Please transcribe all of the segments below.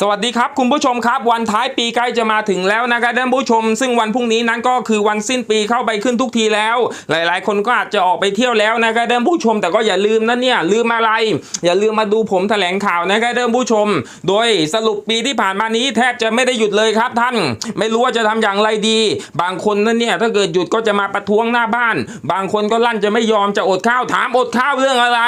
สวัสดีครับคุณผู้ชมครับ วันท้ายปีใกล้จะมาถึงแล้วนะครับท่านผู้ชม ซึ่งวันพรุ่งนี้นั้นก็คือวันสิ้นปีเข้าไปขึ้นทุกทีแล้ว หลาย ๆ คนก็อาจจะออกไปเที่ยวแล้วนะครับท่านผู้ชมแต่ก็อย่าลืมนะเนี่ยลืมอะไร อย่าลืมมาดูผมแถลงข่าวนะครับท่านผู้ชม โดยสรุปปีที่ผ่านมานี้แทบจะไม่ได้หยุดเลยครับท่าน ไม่รู้ว่าจะทำอย่างไรดี บางคนนั่นเนี่ยถ้าเกิดหยุดก็จะมาประท้วงหน้าบ้าน บางคนก็ลั่นจะไม่ยอมจะอดข้าวถามอดข้าวเรื่องอะไร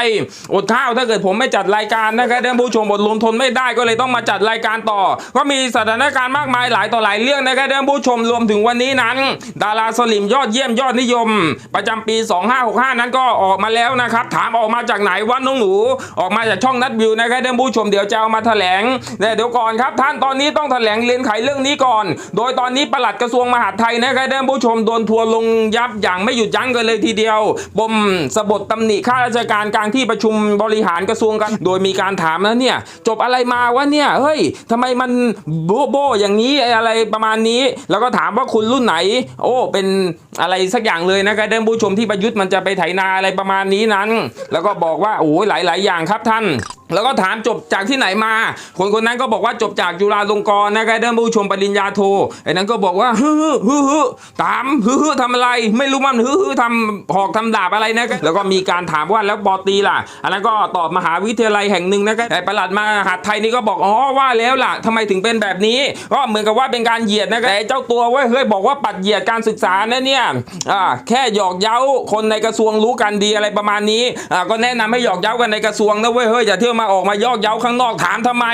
อดข้าวถ้าเกิดผมไม่จัดรายการนะครับท่านผู้ชมอดลมทนไม่ได้ก็เลยต้องมาจัดรายการต่อ ก็มีสถานการณ์มากมายหลายต่อหลายเรื่องนะครับท่านผู้ชมรวมถึงวันนี้นั้น ดาราสลิมยอดเยี่ยมยอดนิยม ประจำปี 2565 นั้นก็ออกมาแล้วนะครับ ถามออกมาจากไหนว่าน้องหนู ออกมาจากช่องนัดวิวนะครับท่านผู้ชมเดี๋ยวจะเอามาแถลงแต่เดี๋ยวก่อนครับ ท่านตอนนี้ต้องแถลงเรียนไขเรื่องนี้ก่อน โดยตอนนี้ปลัดกระทรวงมหาดไทยนะครับท่านผู้ชมโดนทัวร์ลงยับอย่างไม่หยุดยั้งกันเลยทีเดียวปมสบทตำหนิข้าราชการกลางที่ประชุมบริหารกระทรวงกัน โดยมีการถามแล้วเนี่ยจบอะไรมาวะเนี่ยเฮ้ยทำไมมันโบโบอย่างนี้อะไรประมาณนี้ แล้วก็ถามว่าคุณรุ่นไหน โอ้เป็นอะไรสักอย่างเลยนะครับท่านผู้ชมที่ประยุทธ์มันจะไปไถนาอะไรประมาณนี้นั้น แล้วก็บอกว่าโอ้ยหลาย ๆ อย่างครับท่านแล้วก็ถามจบจากที่ไหนมา คนคนนั้นก็บอกว่าจบจากจุฬาลงกรณ์นะครับท่านผู้ชมปริญญาโทไอ้นั้นก็บอกว่าฮึฮึฮึฮึถามฮึฮึทำอะไร ไม่รู้มันฮึฮึทำหอกทำดาบอะไรนะครับแล้วก็มีการถามว่าแล้วปอตีล่ะ อันนั้นก็ตอบมหาวิทยาลัยแห่งหนึ่งนะครับไอ้ประหลัดมหาดไทยนี่ก็บอกอ๋อว่าแล้วล่ะทำไมถึงเป็นแบบนี้ ก็เหมือนกับว่าเป็นการเหยียดนะครับแต่ไอ้เจ้าตัวเว้ยเฮ้ยบอกว่าปัดเหยียดการศึกษานะเนี่ยอ่าแค่หยอกเย้าคนในกระทรวงรู้กันดีอะไรประมาณนี้อ่าก็แนะนำให้หยอกเย้ากันในกระทรวงนะเว้ยเฮ้ยอย่าเที่ยวมาออกมายอกเย้าข้างนอกถามทำไม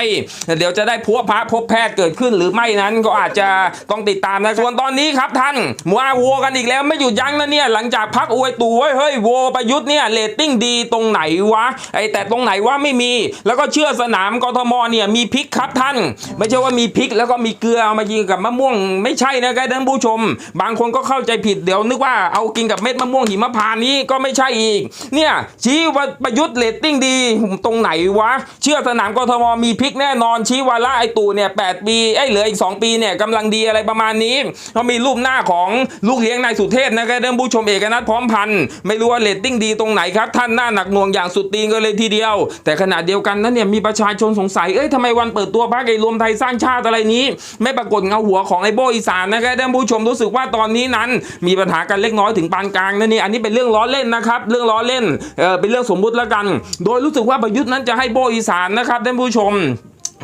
เดี๋ยวจะได้พัวพระพบแพทย์เกิดขึ้นหรือไม่นั้นก็อาจจะต้องติดตามนะส่วนตอนนี้ครับท่านมาโวกันอีกแล้วไม่หยุดยั้งนะเนี่ยหลังจากพักอวยตู่เว้ยเฮ้ยโวประยุทธ์เนี่ยเรตติ้งดีตรงไหนวะไอแต่ตรงไหนว่าไม่มี แล้วก็เชื่อสนามกทมเนี่ยมีพริกครับท่าน ไม่ใช่ว่ามีพริกแล้วก็มีเกลือเอามากินกับมะม่วง ไม่ใช่นะครับท่านผู้ชม บางคนก็เข้าใจผิดเดี๋ยวนึกว่าเอากินกับเม็ดมะม่วงหิมพานนี้ก็ไม่ใช่อีก เนี่ยชี้ว่าประยุทธ์เรตติ้งดีตรงไหนวะ เชื่อสนามกทมมีพิกแน่นอนชี้วาระไอตู่เนี่ยแปีไอ้เหลืออีก 2 ปีเนี่ยกำลังดีอะไรประมาณนี้เขามีรูปหน้าของลูกเลี้ยงนายสุเทพนะครับท่านผู้ชมเอกนัทพร้อมพันธ์ไม่รู้ว่าเรตติ้งดีตรงไหนครับ ท่านหน้าหนักหน่วงอย่างสุดตีนกันเลยทีเดียว แต่ขณะเดียวกันนั้นเนี่ยมีประชาชนสงสัยเอ้ยทำไมวันเปิดตัวพรรคไอ้รวมไทยสร้างชาติอะไรนี้ ไม่ปรากฏเงาหัวของไอ้โบอีสานนะครับท่านผู้ชมรู้สึกว่าตอนนี้นั้น มีปัญหากันเล็กน้อยถึงปานกลางนะนี่อันนี้เป็นเรื่องล้อเล่นนะครับเรื่องล้อเล่นเออเป็นเรื่องสมมุติแล้วกัน โดยรู้สึกว่าประยุทธ์นั้นจะให้โบอีสานนะครับท่านผู้ชม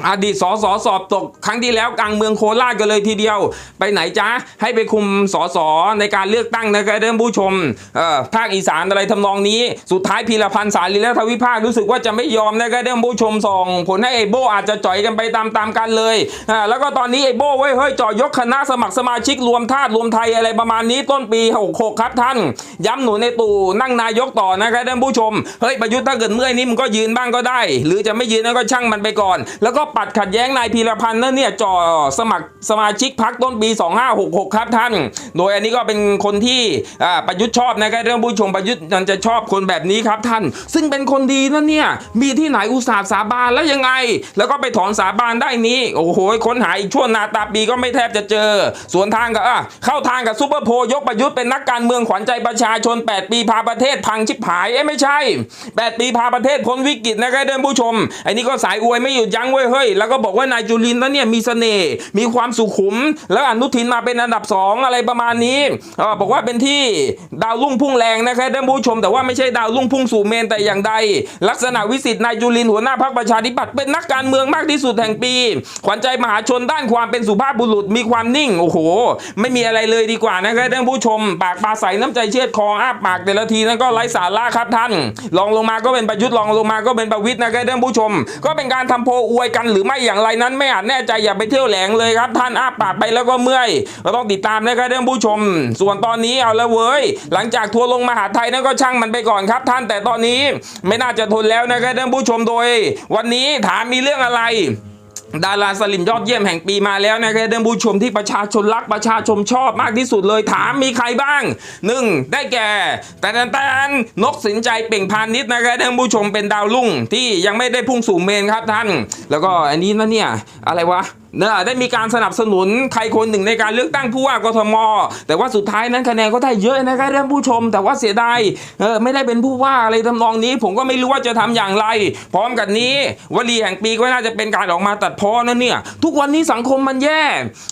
อดีตสสสอบตกครั้งที่แล้วกลางเมืองโคราชกันเลยทีเดียว ไปไหนจ๊ะให้ไปคุมสสในการเลือกตั้งนะครับท่านผู้ชมเอ่อภาคอีสานอะไรทำนองนี้ สุดท้ายพีรพันธ์สาลีและทวิภาครู้สึกว่าจะไม่ยอมนะครับท่านผู้ชมส่งผลให้ไอโบอาจจะจ่อยกันไปตามๆกันเลยอ่าแล้วก็ตอนนี้ไอโบเว้ยเฮ้ยจ่อยกคณะสมัครสมาชิกรวมธาตุรวมไทยอะไรประมาณนี้ต้นปี66ครับท่าน ย้ำหนุนในตู่นั่งนายกต่อนะครับท่านผู้ชมเฮ้ยประยุทธ์ถ้าเกิดเมื่อยนี้มึงก็ยืนบ้างก็ได้ หรือจะไม่ยืนก็ช่างมันไปก่อน แล้วก็ปัดขัดแย้งนายพีรพันธ์นั่นเนี่ยจ่อสมัครสมาชิกพักต้นปี 2566 ครับท่าน โดยอันนี้ก็เป็นคนที่ประยุทธ์ชอบนะครับท่านผู้ชมประยุทธ์มันจะชอบคนแบบนี้ครับท่าน ซึ่งเป็นคนดีนั่นเนี่ยมีที่ไหนอุตส่าห์สาบานแล้วยังไง แล้วก็ไปถอนสาบานได้นี้โอ้โหค้นหาอีกชั่วนาตาปีก็ไม่แทบจะเจอ สวนทางกับอะเข้าทางกับซุปเปอร์โพลยกประยุทธ์เป็นนักการเมืองขวัญใจประชาชน 8 ปีพาประเทศพังชิบหายเอ้ไม่ใช่ 8 ปีพาประเทศพ้นวิกฤตนะครับท่านผู้ชมไอ้นี่ก็สายอวยไม่หยุดยั้งเว้ยเฮ้ยแล้วก็บอกว่านายจุลินนั้นเนี่ยมีเสน่ห์มีความสุขุม แล้วอนุทินมาเป็นอันดับ 2 อะไรประมาณนี้บอกว่าเป็นที่ดาวรุ่งพุ่งแรงนะครับท่านผู้ชม แต่ว่าไม่ใช่ดาวรุ่งพุ่งสู่เมนแต่อย่างใด ลักษณะวิสิทธิ์นายจุลินหัวหน้าพรรคประชาธิปัตย์เป็นนักการเมืองมากที่สุดแห่งปี ขวัญใจมหาชนด้านความเป็นสุภาพบุรุษมีความนิ่งโอ้โห ไม่มีอะไรเลยดีกว่านะครับท่านผู้ชม ปากปลาใสน้ำใจเชือดคออ้าปากแต่ละทีนั้นก็ไร้สาระครับท่านลองลงมาก็เป็นประยุทธ์ลองลงมาก็เป็นประวิตรนะครับท่านผู้ชม ก็เป็นการทำโพอวยกันหรือไม่อย่างไรนั้นไม่อาจแน่ใจอย่าไปเที่ยวแหลงเลยครับ ท่านอ้าปากไปแล้วก็เมื่อยเราต้องติดตามนะครับท่านผู้ชม ส่วนตอนนี้เอาละเว้ย หลังจากทัวร์ลงมหาไทยนั้นก็ช่างมันไปก่อนครับ ท่านแต่ตอนนี้ไม่น่าจะทนแล้วนะครับท่านผู้ชมโดย วันนี้ถามมีเรื่องอะไร ดาราสลิมยอดเยี่ยมแห่งปีมาแล้วนะครับท่านผู้ชมที่ประชาชนรักประชาชนชอบมากที่สุดเลยถามมีใครบ้างหนึ่งได้แก่แต่แต่แต่นกสินใจเปล่งพานิชนะครับท่านผู้ชมเป็นดาวรุ่งที่ยังไม่ได้พุ่งสู่เมนครับท่าน แล้วก็อันนี้นะเนี่ยอะไรวะ ได้มีการสนับสนุนใครคนหนึ่งในการเลือกตั้งผู้ว่ากทม แต่ว่าสุดท้ายนั้นคะแนนก็ได้เยอะนะครับท่านผู้ชม แต่ว่าเสียดายเออไม่ได้เป็นผู้ว่าอะไรทำนองนี้ ผมก็ไม่รู้ว่าจะทำอย่างไร พร้อมกันนี้วลีแห่งปีก็น่าจะเป็นการออกมาตัดพ้อนั่นเนี่ย ทุกวันนี้สังคมมันแย่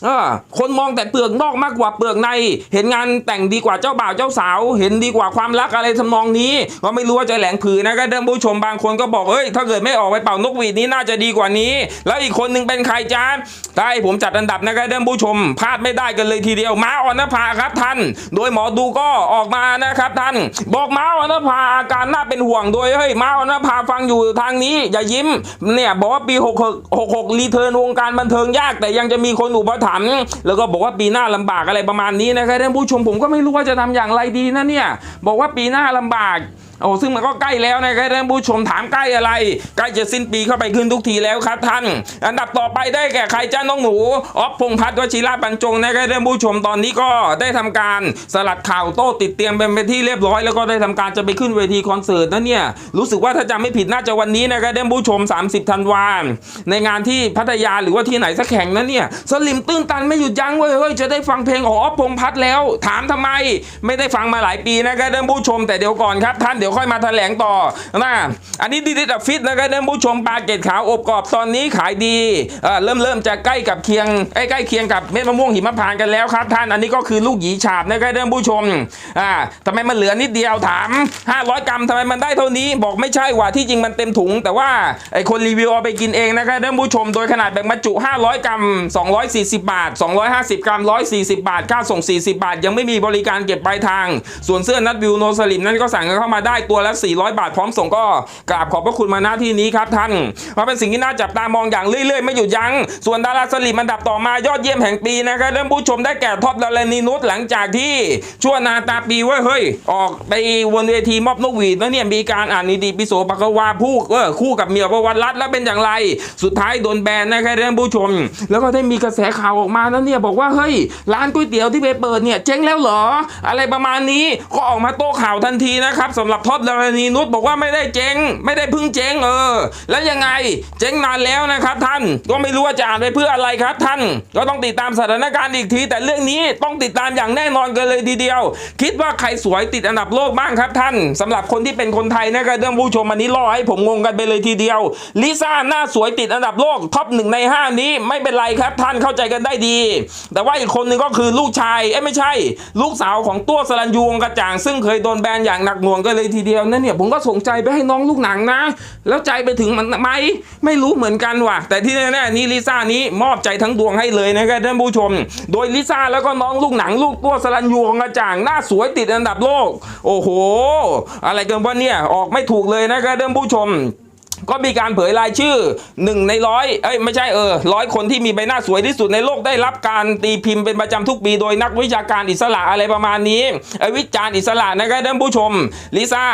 เออคนมองแต่เปลือกนอกมากกว่าเปลือกใน เห็นงานแต่งดีกว่าเจ้าบ่าวเจ้าสาว เห็นดีกว่าความรักอะไรทำนองนี้ ก็ไม่รู้ว่าจะแหลงผือนะครับท่านผู้ชมบางคนก็บอกเอ้ยถ้าเกิดไม่ออกไปเป่านกหวีดนี้น่าจะดีกว่านี้ แล้วอีกคนหนึ่งเป็นใครจ้าได้ผมจัดอันดับนะครับท่านผู้ชมพลาดไม่ได้กันเลยทีเดียวม้าอ่อนนภาครับท่าน โดยหมอดูก็ออกมานะครับท่าน บอกม้าอ่อนนภาอาการน่าเป็นห่วงโดยเฮ้ยม้าอ่อนนภาฟังอยู่ทางนี้อย่ายิ้มเนี่ยบอกว่าปี66 6รีเทิร์นวงการบันเทิงยาก แต่ยังจะมีคนอุปถัมภ์แล้วก็บอกว่าปีหน้าลำบากอะไรประมาณนี้นะครับท่านผู้ชมผมก็ไม่รู้ว่าจะทำอย่างไรดีนะเนี่ยบอกว่าปีหน้าลำบาก โอ้ซึ่งมันก็ใกล้แล้วนะครับท่านผู้ชมถามใกล้อะไร ใกล้จะสิ้นปีเข้าไปขึ้นทุกทีแล้วครับท่าน อันดับต่อไปได้แก่ใครจ้าน้องหนูออฟพงษ์พัฒน์วชิระบรรจงนะครับท่านผู้ชมตอนนี้ก็ได้ทำการสลัดข่าวโต้ติดเตียมเป็นไปที่เรียบร้อย แล้วก็ได้ทำการจะไปขึ้นเวทีคอนเสิร์ตนะเนี่ยรู้สึกว่าถ้าจำไม่ผิดน่าจะวันนี้นะครับท่านผู้ชม 30ธันวาในงานที่พัทยาหรือว่าที่ไหนสักแห่งนั้นเนี่ยสลิมตื้นตันไม่หยุดยั้งเว้ยเฮ้ยจะได้ฟังเพลงของออฟพงพัฒน์แล้ว ถามทำไม ไม่ได้ฟังมาหลายปีนะครับท่านผู้ชมแต่เดี๋ยวก่อนครับท่านเดี๋ยวค่อยมาแถลงต่อนะอันนี้ดีดิดฟิตนะครับท่านผู้ชมปลาเกตขาวอบกรอบตอนนี้ขายดีเอ่อเริ่มเริ่มจะใกล้กับเคียงใกล้ใกล้เคียงกับเม็ดมะม่วงหิมพานต์กันแล้วครับท่านอันนี้ก็คือลูกหยีฉาบนะครับท่านผู้ชมอ่าทำไมมันเหลือนิดเดียวถาม 500 กรัมทำไมมันได้เท่านี้บอกไม่ใช่ว่าที่จริงมันเต็มถุง แต่ว่าไอคนรีวิวเอาไปกินเองนะครับท่านผู้ชมโดยขนาดแบ่งบรรจุ 500 กรัม 240 บาท 250 กรัม 140 บาทค่าส่ง 40 บาท ยังไม่มีบริการเก็บปลายทาง ส่วนเสื้อนัดวิวโนสลิมนั้นก็สั่งกันเข้ามาได้ตัวละ 400 บาทพร้อมส่งก็กราบขอบพระคุณมาณที่นี้ครับท่านเพราะเป็นสิ่งที่น่าจับตามองอย่างเรื่อย ๆ ไม่หยุดยัง้ง ส่วนดาราสลิมอันดับต่อมายอดเยี่ยมแห่งปีนะครับท่านผู้ชมได้แก่ท็อปดารณีนุชหลังจากที่ชั่วนาตาปีว้ยเฮ้ย ออกไปวนเวทีมอบนกหวีดแล้วเนี่ยมีการอ่านนิติปิโสปกวาผู้เออคู่กับเมียประวัติรัตแล้วเป็นอย่างไร สุดท้ายโดนแบนนะครับท่านผู้ชม แล้วก็ได้มีกระแสข่าวออกมาแล้วเนี่ยบอกว่าเฮ้ยร้านก๋วยเตี๋ยวที่ไปเปิดเนี่ยเจ๊งแล้วเหรอ อะไรประมาณนี้ก็ออกมาโต้ข่าวทันทีนะครับสำหรับท็อปดารณีนุชบอกว่าไม่ได้เจ๊ง ไม่ได้เพึ่งเจ๊งเออ แล้วยังไงเจ๊งนานแล้วนะครับท่านก็ไม่รู้ว่าจะอ่านไปเพื่ออะไรครับท่าน ก็ต้องติดตามสถานการณ์อีกที แต่เรื่องนี้ต้องติดตามอย่างแน่นอนกันเลยทีเดียว คิดว่าใครสวยติดอันดับโลกบ้างครับท่านสำหรับคนที่เป็นคนไทยนะครับเรื่องผู้ชมอันนี้ล่อให้ผมงงกันไปเลยทีเดียวลิซ่าหน้าสวยติดอันดับโลกท็อปหนึ่งในห้านี้ไม่เป็นไรครับท่านเข้าใจกันได้ดี แต่ว่าอีกคนหนึ่งก็คือลูกชายเอ้ไม่ใช่ ลูกสาวของตัวสรัญยูวงกระจ่าง ซึ่งเคยโดนแบนอย่างหนักหน่วงกันเลยทีเดียวนั่นเนี่ยผมก็ส่งใจไปให้น้องลูกหนังนะ แล้วใจไปถึงมันไหมไม่รู้เหมือนกันว่ะ แต่ที่แน่ๆนี่ลิซ่านี้มอบใจทั้งดวงให้เลยนะครับท่านผู้ชม โดยลิซ่าแล้วก็น้องลูกหนังลูกตัวสลันยูของกระจ่างหน้าสวยติดอันดับโลก โอ้โห อะไรกันวะเนี่ยออกไม่ถูกเลยนะครับท่านผู้ชม ก็มีการเผยรายชื่อหนึ่งในร้อยเอ้ยไม่ใช่เออร้อยคนที่มีใบหน้าสวยที่สุดในโลกได้รับการตีพิมพ์เป็นประจำทุกปี โดยนักวิชาการอิสระอะไรประมาณนี้ไอ้วิจารณ์อิสระนะครับท่านผู้ชมลิซ่า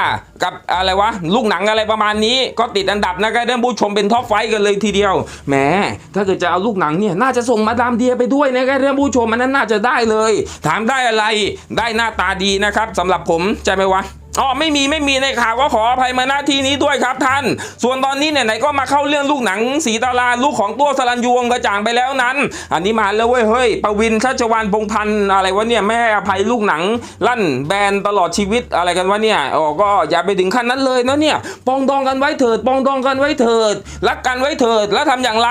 กับอะไรวะลูกหนังอะไรประมาณนี้ ก็ติดอันดับนะครับท่านผู้ชมเป็นท็อปไฟกันเลยทีเดียวแหมถ้าเกิดจะเอาลูกหนังเนี่ยน่าจะส่งมาดามเดียไปด้วยนะครับท่านผู้ชมอันนั้นน่าจะได้เลย ถามได้อะไรได้หน้าตาดีนะครับสำหรับผมใจไหมวะ อ๋อไม่มีไม่มีในข่าวก็ขออภัยมาหน้าที่นี้ด้วยครับท่าน ส่วนตอนนี้เนี่ยไหนก็มาเข้าเรื่องลูกหนังสีตาราลูกของตัวสรัญยวงกระจ่างไปแล้วนั้น อันนี้มาแล้วเว้ยเฮ้ยปวินชัชวานพงพันธ์อะไรวะเนี่ยแม่ให้อภัยลูกหนัง ลั่นแบนตลอดชีวิตอะไรกันวะเนี่ยอ๋อก็อย่าไปถึงขั้นนั้นเลยนะเนี่ยปองดองกันไว้เถิดปองดองกันไว้เถิด รักกันไว้เถิดแล้วทำอย่างไร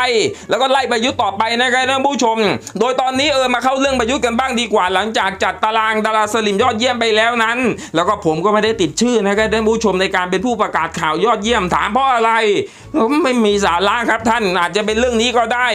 แล้วก็ไล่ประยุทธ์ต่อไปนะครับท่านผู้ชม โดยตอนนี้เออมาเข้าเรื่องประยุทธ์กันบ้างดีกว่าหลังจากจัดตารางดาราสลิมยอดเยี่ยมไปแล้วนั้น แล้วก็ผมก็ไม่ได้ติดชื่อนะครับท่านผู้ชมในการเป็นผู้ประกาศข่าวยอดเยี่ยมถามเพราะอะไรไม่มีสาระครับท่านอาจจะเป็นเรื่องนี้ก็ได้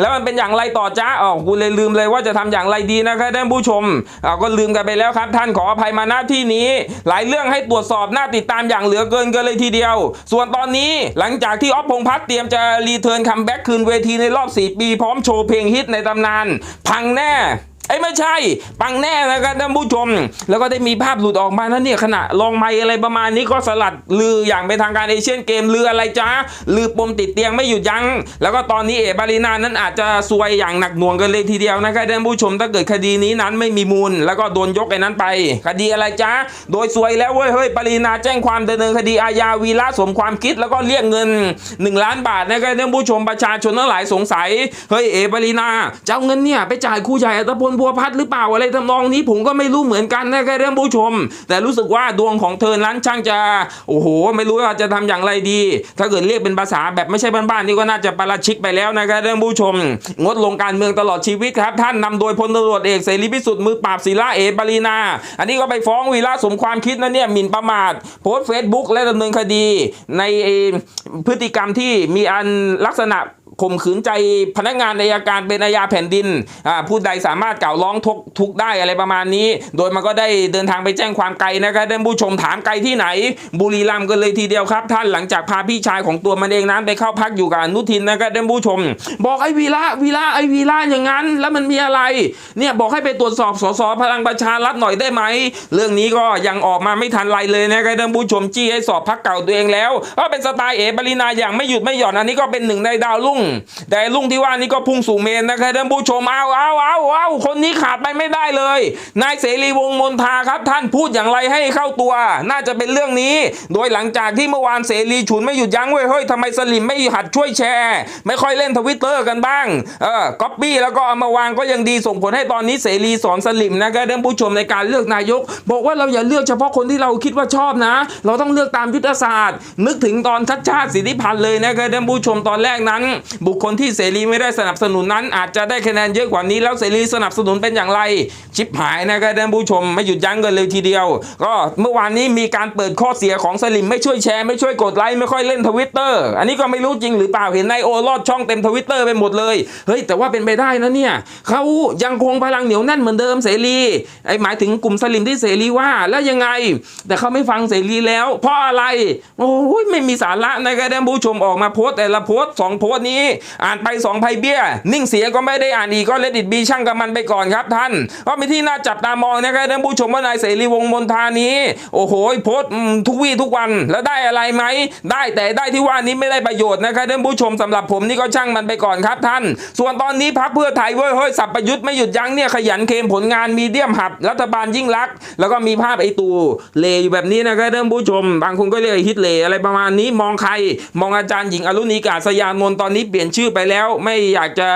แล้วมันเป็นอย่างไรต่อจ้าอ๋อกูเลยลืมเลยว่าจะทำอย่างไรดีนะครับท่านผู้ชมอ่าก็ลืมกันไปแล้วครับ ท่านขออภัยมาณที่นี้ หลายเรื่องให้ตรวจสอบหน่าติดตามอย่างเหลือเกินกันเลยทีเดียว ส่วนตอนนี้หลังจากที่ออฟพงพัฒน์เตรียมจะรีเทิร์นคัมแบ็กคืนเวทีในรอบ 4 ปีพร้อมโชว์เพลงฮิตในตำนาน พังแน่ ไอ้ยไม่ใช่ ปังแน่นะครับท่านผู้ชม แล้วก็ได้มีภาพหลุดออกมานะเนี่ยขณะลองไม้อะไรประมาณนี้ก็สลัดลืออย่างเป็นทางการเอเชียนเกมลืออะไรจ้าลือปมติดเตียงไม่หยุดยั้งแล้วก็ตอนนี้เอบารีนานั้นอาจจะซวยอย่างหนักหน่วงกันเลยทีเดียวนะครับท่านผู้ชมถ้าเกิดคดีนี้นั้นไม่มีมูล แล้วก็โดนยกไอ้นั้นไป คดีอะไรจ้าโดยซวยแล้วเว้ยเฮ้ยปารีนาแจ้งความดำเนินคดีอาญาวีระสมความคิดแล้วก็เรียกเงิน 1 ล้านบาทนะครับท่านผู้ชมประชาชนทั้งหลายสงสัยเฮ้ยเอปารีนาจะเอาเงินเนี่ยไปจ่ายครูใหญ่อัตพลบัวพัฒน์หรือเปล่าอะไรทำนองนี้ผมก็ไม่รู้เหมือนกันนะครับท่านผู้ชม แต่รู้สึกว่าดวงของเธอนั้นช่างจะ โอ้โห ไม่รู้ว่าจะทำอย่างไรดี ถ้าเกิดเรียกเป็นภาษาแบบไม่ใช่บ้านๆนี่ก็น่าจะปาราชิกไปแล้วนะครับท่านผู้ชม งดลงการเมืองตลอดชีวิตครับ ท่านนำโดยพลตำรวจเอกเสรีพิสุทธิ์มือปราบศิลาเอปารีนา อันนี้ก็ไปฟ้องวีระสมความคิดนะเนี่ยหมิ่นประมาท โพสเฟซบุ๊กและดำเนินคดี ในพฤติกรรมที่มีอันลักษณะ ข่มขืนใจพนักงานในอาการเป็นอาญาแผ่นดินอ่าผู้ใดสามารถกล่าวร้องทุกทุกได้อะไรประมาณนี้ โดยมันก็ได้เดินทางไปแจ้งความไกลนะครับท่านผู้ชมถามไกลที่ไหน บุรีรัมย์กันเลยทีเดียวครับ ท่านหลังจากพาพี่ชายของตัวมันเองนั้นไปเข้าพักอยู่กับนุทินนะครับท่านผู้ชม บอกไอ้วีระวีระไอ้วีระอย่างนั้น แล้วมันมีอะไร เนี่ยบอกให้ไปตรวจสอบสสพลังประชารัฐหน่อยได้ไหมเรื่องนี้ก็ยังออกมาไม่ทันไรเลยนะครับท่านผู้ชมจี้ให้สอบพักเก่าตัวเองแล้วก็เป็นสไตล์เอ๋ปรินาอย่างไม่หยุดไม่หย่อนอันนี้ก็เป็นหนึ่งในดาวรุ่งแต่รุ่งที่ว่านี่ก็พุ่งสู่เมนนะครับท่านผู้ชมเอาเอาเอาเอาคนนี้ขาดไปไม่ได้เลย นายเสรีวงมนทาครับท่านพูดอย่างไรให้เข้าตัว น่าจะเป็นเรื่องนี้ โดยหลังจากที่เมื่อวานเสรีฉุนไม่หยุดยั้งเว้ยเฮ้ยทำไมสลิมไม่หัดช่วยแชร์ ไม่ค่อยเล่นทวิตเตอร์กันบ้างเออก๊อปปี้แล้วก็เอามาวางก็ยังดีส่งผลให้ตอนนี้เสรีสอนสลิมนะครับท่านผู้ชมในการเลือกนายก บอกว่าเราอย่าเลือกเฉพาะคนที่เราคิดว่าชอบนะ เราต้องเลือกตามยุทธศาสตร์ นึกถึงตอนชัดชาติสิทธิพันธ์เลยนะครับท่านผู้ชมตอนแรกนั้นบุคคลที่เสรีไม่ได้สนับสนุนนั้น อาจจะได้คะแนนเยอะกว่านี้แล้วเสรีสนับสนุนเป็นอย่างไร ชิปหายนะครับท่านผู้ชมไม่หยุดยั้งกันเลยทีเดียว ก็เมื่อวานนี้มีการเปิดข้อเสียของสลิมไม่ช่วยแชร์ไม่ช่วยกดไลค์ไม่ค่อยเล่นทวิตเตอร์อันนี้ก็ไม่รู้จริงหรือเปล่าเห็นนายโอรอดช่องเต็มทวิตเตอร์ไปหมดเลยเฮ้ยแต่ว่าเป็นไปได้นะเนี่ยเขายังคงพลังเหนียวแน่นเหมือนเดิมเสรีไอหมายถึงกลุ่มสลิมที่เสรีว่าแล้วยังไง แต่เขาไม่ฟังเสรีแล้ว เพราะอะไรโอ้ยไม่มีสาระนะครับท่านผู้ชมออกมาโพสต์แต่ละโพสต์สองโพสต์นี้อ่านไปสองไพเบี้ย นิ่งเสียก็ไม่ได้อ่านอีกก็เลดิตบีช่างกับมันไปก่อนครับท่านก็มีที่น่าจับตามองนะครับท่านผู้ชมว่านายเสรีวงมนทานี้ โอ้โหโพสทุกวี่ทุกวันแล้วได้อะไรไหมได้แต่ได้ที่ว่านี้ไม่ได้ประโยชน์นะครับท่านผู้ชมสำหรับผมนี่ก็ช่างมันไปก่อนครับท่าน ส่วนตอนนี้พักเพื่อไทยเว้ยเฮ้ยสับประยุทธ์ไม่หยุดยั้งเนี่ยขยันเคมผลงานมีเดียมหับรัฐบาลยิ่งรัก แล้วก็มีภาพไอตูเลอยู่แบบนี้นะครับท่านผู้ชม บางคนก็เรียกฮิตเลอะไรประมาณนี้มองใคร มองอาจารย์หญิงอรุณีกาศยานนท์ตอนนี้เปลี่ยนชื่อไปแล้ว ไม่อยากจะ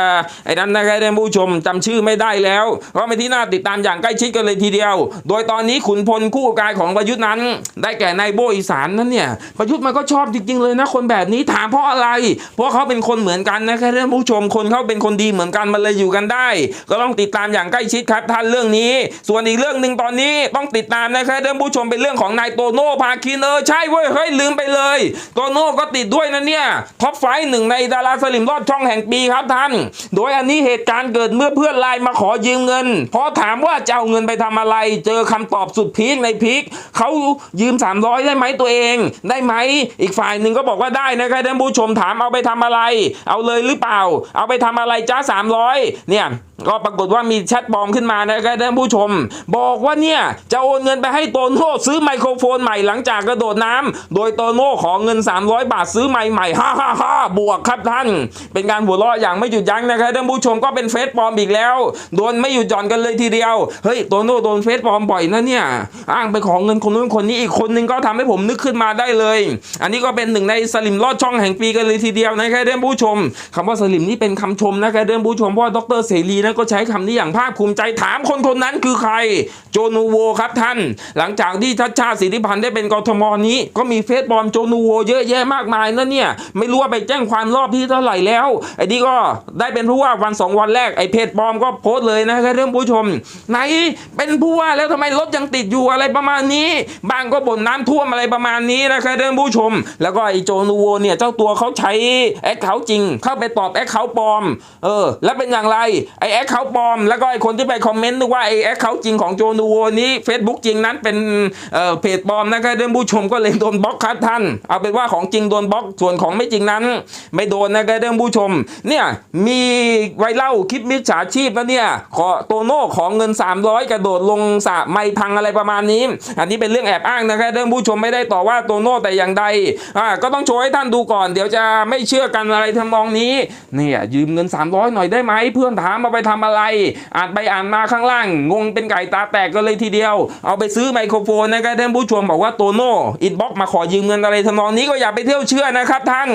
ไอ้นั้นนะครับท่านผู้ชมจำชื่อไม่ได้แล้วก็เป็นที่น่าติดตามอย่างใกล้ชิดกันเลยทีเดียว โดยตอนนี้ขุนพลคู่กายของประยุทธ์นั้น ได้แก่นายโบอีสานนั่นเนี่ยประยุทธ์มันก็ชอบจริงๆเลยนะคนแบบนี้ถามเพราะอะไร เพราะเขาเป็นคนเหมือนกันนะครับท่านผู้ชมคนเขาเป็นคนดีเหมือนกันมันเลยอยู่กันได้ ก็ต้องติดตามอย่างใกล้ชิดครับท่านเรื่องนี้ ส่วนอีกเรื่องหนึ่งตอนนี้ต้องติดตามนะครับท่านผู้ชมเป็นเรื่องของนายโตโน่พาคินเออใช่เว้ยเฮ้ยลืมไปเลย โตโน่ก็ติดด้วยนะเนี่ยท็อปไฟหนึ่งในดาราสลิมรอดช่องแห่งปีครับท่าน โดยอันนี้เหตุการณ์เกิดเมื่อเพื่อนไลน์มาขอยืมเงิน พอถามว่าจะเอาเงินไปทำอะไร เจอคำตอบสุดพีคในพีคเขายืม 300 ได้ไหมตัวเอง ได้ไหมอีกฝ่ายหนึ่งก็บอกว่าได้นะครับท่านผู้ชมถามเอาไปทำอะไร เอาเลยหรือเปล่า เอาไปทำอะไรจ้า300 เนี่ย ก็ปรากฏว่ามีแชทปลอมขึ้นมานะครับท่านผู้ชม บอกว่าเนี่ยจะโอนเงินไปให้โตโน่ซื้อไมโครโฟนใหม่หลังจากกระโดดน้ำโดยโตโน่ขอเงิน 300 บาทซื้อไมค์ใหม่ฮ่าฮ่าฮ่าบวกครับท่าน เป็นการหัวเราะอย่างไม่หยุดยั้งนะครับท่านผู้ชมก็เป็นเฟซปลอมอีกแล้วโดนไม่หยุดหย่อนกันเลยทีเดียวเฮ้ยโตโน่โดนเฟซปลอมบ่อยนะเนี่ยอ้างไปขอเงินคนนู้นคนนี้อีกคนนึงก็ทำให้ผมนึกขึ้นมาได้เลย อันนี้ก็เป็นหนึ่งในสลิมลอดช่องแห่งปีกันเลยทีเดียวนะครับท่านผู้ชมคำว่าสลิมนี่เป็นคำชมนะครับท่านผู้ชมเพราะดรเสรีนะก็ใช้คำนี้อย่างภาคภูมิใจถามคนคนนั้นคือใคร โจนูโวครับท่าน หลังจากที่ทัชชาติสิทธิพันธ์ได้เป็นกทมนี้ ก็มีเฟซบอมโจนูโวเยอะแยะมากมายนะเนี่ย ไม่รู้ว่าไปแจ้งความรอบที่เท่าไหร่แล้ว ไอ้นี่ก็ได้เป็นผู้ว่าวันสองวันแรกไอ้เพจปลอมก็โพสต์เลยนะครับท่านผู้ชม ไหนเป็นผู้ว่าแล้วทำไมรถยังติดอยู่อะไรประมาณนี้ บางก็บ่นน้ำท่วมอะไรประมาณนี้นะครับท่านผู้ชม แล้วก็ไอ้โจนูโวเนี่ยเจ้าตัวเขาใช้แอคเคาท์จริง เข้าไปตอบแอคเคาท์ปลอม เออ แล้วเป็นอย่างไรไอ้แอคคเคาปลอม แล้วก็ไอคนที่ไปคอมเมนต์นึกว่าไอแอคเคาจริงของโจนูโวนี้ Facebook จริงนั้นเป็นเอ่อเพจปลอมนะครับท่านผู้ชมก็เลยโดนบล็อกครับท่าน เอาเป็นว่าของจริงโดนบล็อกส่วนของไม่จริงนั้น ไม่โดนนะครับท่านผู้ชม เนี่ยมีไวเล่าคลิปมิจฉาชีพแล้วเนี่ยขอโตโน่ขอเงิน 300 กระโดดลงสระไม่พังอะไรประมาณนี้ อันนี้เป็นเรื่องแอบอ้างนะครับท่านผู้ชมไม่ได้ต่อว่าโตโน่แต่อย่างใดอ่าก็ต้องโชว์ให้ท่านดูก่อน เดี๋ยวจะไม่เชื่อกันอะไรทำนองนี้เนี่ยยืมเงิน 300 หน่อยได้ไหมเพื่อนถามมาไปทำอะไรอ่านไปอ่านมาข้างล่าง งงเป็นไก่ตาแตกกันเลยทีเดียว เอาไปซื้อไมโครโฟนนะครับท่านผู้ชมบอกว่าโตโน่อินบ็อกมาขอยืมเงินอะไรทำนองนี้ก็อย่าไปเที่ยวเชื่อนะครับท่าน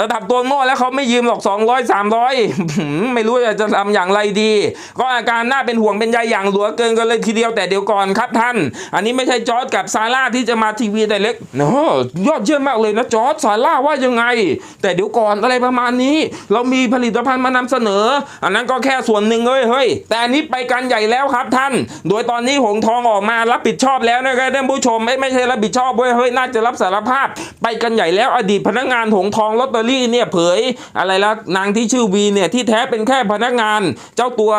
ระดับโตโน่แล้วเขาไม่ยืมหรอก 200 300 ไม่รู้จะทำอย่างไรดี ก็อาการน่าเป็นห่วงเป็นใยอย่างหลัวเกินกันเลยทีเดียวแต่เดี๋ยวก่อนครับท่าน อันนี้ไม่ใช่จอร์ดกับซาร่าที่จะมาทีวีแต่เล็กเนอะยอดเยี่ยมมากเลยนะจอร์ดซาร่าว่ายังไง แต่เดี๋ยวก่อนอะไรประมาณนี้ เรามีผลิตภัณฑ์มานำเสนอ อันนั้นก็แค่ส่วนหนึ่งเฮ้ยเฮ้ยแต่อันนี้ไปกันใหญ่แล้วครับท่าน โดยตอนนี้หงทองออกมารับผิดชอบแล้วนะครับท่านผู้ชมไม่ไม่ใช่รับผิดชอบเว้ยเฮ้ยน่าจะรับสารภาพ ไปกันใหญ่แล้วอดีตพนักงานหงทองลอตเตอรี่เนี่ยเผย อะไรละนางที่ชื่อวีเนี่ยที่แท้เป็นแค่พนักงาน เจ้าตัว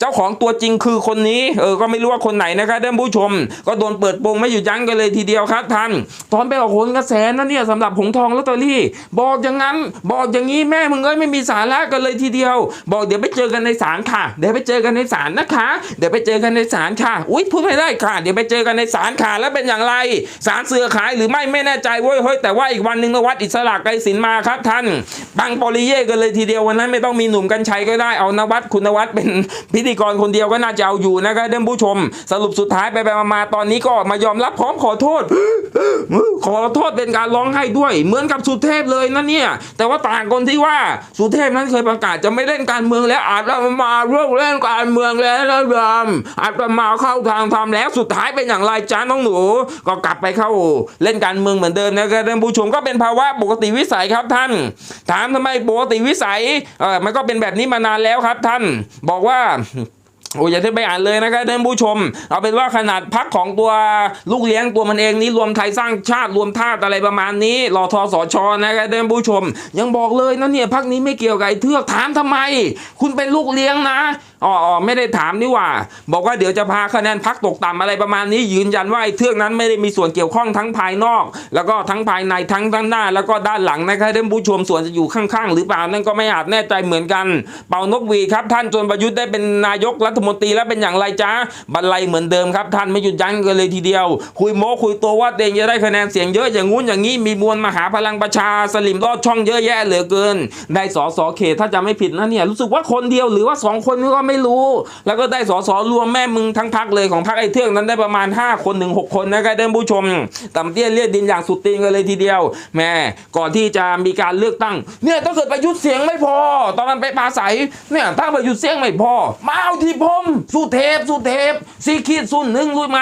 เจ้าของตัวจริงคือคนนี้เออก็ไม่รู้ว่าคนไหนนะครับท่านผู้ชม ก็โดนเปิดโปงไม่หยุดยั้งกันเลยทีเดียวครับท่านตอนไปออกโหนกระแสนะเนี่ยสำหรับหงทองลอตเตอรี่ บอกอย่างนั้น บอกอย่างนี้แม่มึงเอ้ยไม่มีสาระกันเลยทีเดียว บอกเดี๋ยวไปเจอกันในศาลค่ะ เดี๋ยวไปเจอกันในศาลนะคะ เดี๋ยวไปเจอกันในศาลค่ะ อุ้ยพูดไม่ได้ค่ะ เดี๋ยวไปเจอกันในศาลค่ะแล้วเป็นอย่างไรศาลเสือขายหรือไม่ไม่แน่ใจเว้ยเฮ้ยแต่ว่าอีกวันหนึ่งนวัดอิสระไกรศิลมาครับท่านปังปอลิเย่กันเลยทีเดียววันนั้นไม่ต้องมีหนุ่มกัญชัยก็ได้เอานวัดคุณนวัดเป็นพิธีกรคนเดียวก็น่าจะเอาอยู่นะครับท่านผู้ชม สรุปสุดท้ายไปไปมาตอนนี้ก็ออกมายอมรับพร้อมขอโทษ ขอโทษเป็นการร้องไห้ด้วย เหมือนกับสุเทพเลยนะเนี่ย แต่ว่าต่างคนที่ว่าสุเทพนั้นเคยประกาศจะไม่เล่นการเมืองแล้วอาจจะมาเรื่องเล่นการเมืองแล้วนะยามอาจจะมาเข้าทางทำแล้วสุดท้ายเป็นอย่างไรจ้าน้องหนู ก็กลับไปเข้าเล่นการเมืองเหมือนเดิมนะครับท่านผู้ชมก็เป็นภาวะปกติวิสัยครับท่าน ถามทำไมปกติวิสัยเออมันก็เป็นแบบนี้มานานแล้วครับท่าน บอกว่า โอ้ยอย่าที่ไปอ่านเลยนะครับท่านผู้ชม เอาเป็นว่าขนาดพักของตัวลูกเลี้ยงตัวมันเองนี้รวมไทยสร้างชาติรวมทาอะไรประมาณนี้รอทอสอชอนะครับท่านผู้ชม ยังบอกเลยนะเนี่ยพักนี้ไม่เกี่ยวกับไอ้เทือกถามทำไม คุณเป็นลูกเลี้ยงนะ อ๋อไม่ได้ถามนี่ว่า บอกว่าเดี๋ยวจะพาคะแนนพักตกต่ำอะไรประมาณนี้ยืนยันว่าไอ้เทือกนั้นไม่ได้มีส่วนเกี่ยวข้องทั้งภายนอก แล้วก็ทั้งภายในทั้งด้านหน้า แล้วก็ด้านหลังนะครับท่านผู้ชมส่วนจะอยู่ข้างๆ หรือเปล่านั่นก็ไม่อาจแน่ใจเหมือนกัน เป่านกหวีครับท่านจนประยุทธ์ได้เป็นนายกรัฐมนตรีแล้วเป็นอย่างไรจ้าบันไลเหมือนเดิมครับท่านไม่หยุดยั้งกันเลยทีเดียว คุยโม้คุยตัวว่าเองจะได้คะแนนเสียงเยอะอย่างงู้นอย่างนี้มีมวลมหาพลังประชาสลิมรอดช่องเยอะแยะเหลือเกิน ได้สอสอเขตถ้าจะไม่ผิดนะเนี่ยรู้สึกว่าคนเดียวหรือว่าสองคนก็ไไม่รู้ แล้วก็ได้สอสอรวมแม่มึงทั้งพักเลยของพักไอ้เทือกนั้นได้ประมาณ 5 คนถึง6คนนะครับท่านผู้ชมต่ำเตี้ยเลียดดินอย่างสุดตีนกันเลยทีเดียว แม่ก่อนที่จะมีการเลือกตั้ง เนี่ยถ้าเกิดประยุทธ์เสียงไม่พอ ตอนนั้นไปปลาใสเนี่ยถ้าประยุทธ์เสียงไม่พอ มาเอาที่ผมสุเทพสุเทพซีขีดสูนหนึ่งรุ่ยไหม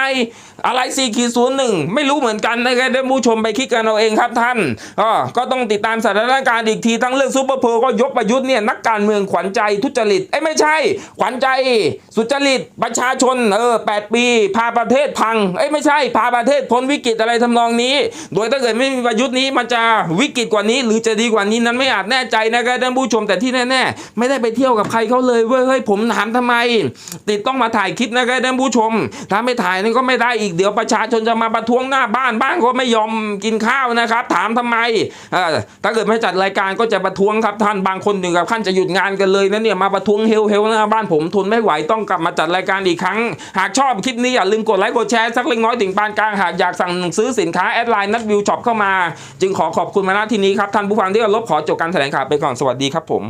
อะไรซีขีดศูนย์หนึ่งไม่รู้เหมือนกันนะครับท่านผู้ชมไปคิดกันเอาเองครับท่านก็ก็ต้องติดตามสถานการณ์อีกทีทั้งเรื่องซูเปอร์โพลก็ยกประยุทธ์เนี่ยนักการเมืองขวัญใจทุจริตเอ้ไม่ใช่ ขวัญใจ สุจริตประชาชนเออแปดปี พาประเทศพังเอ้ไม่ใช่ พาประเทศพ้นวิกฤตอะไรทำนองนี้ โดยถ้าเกิดไม่มีประยุทธ์นี้มันจะวิกฤตกว่านี้ หรือจะดีกว่านี้นั้นไม่อาจแน่ใจนะครับท่านผู้ชมแต่ที่แน่ๆไม่ได้ไปเที่ยวกับใครเขาเลยเว้ยเฮ้ยผมถามทำไม ติดต้องมาถ่ายคลิปนะครับท่านผู้ชมถ้าไม่ถ่ายนี่นก็ไม่ได้อีกเดี๋ยวประชาชนจะมาประท้วงหน้าบ้านบ้านก็ไม่ยอมกินข้าวนะครับ ถามทำไมถ้าเกิดไม่จัดรายการก็จะประท้วงครับท่านบางคนถึงกับขั้นจะหยุดงานกันเลยนะเนี่ยมาประท้วงเฮลเฮลหน้าบ้านผมทนไม่ไหวต้องกลับมาจัดรายการอีกครั้ง หากชอบคลิปนี้อย่าลืมกดไลค์กดแชร์สักเล็กน้อยถึงปานกลางหากอยากสั่งซื้อสินค้าแอดไลน์นัดวิวช็อปเข้ามา จึงขอขอบคุณมาณที่นี้ครับท่านผู้ฟังที่เคารพขอจบการแถลงข่าวไปก่อนสวัสดีครับผม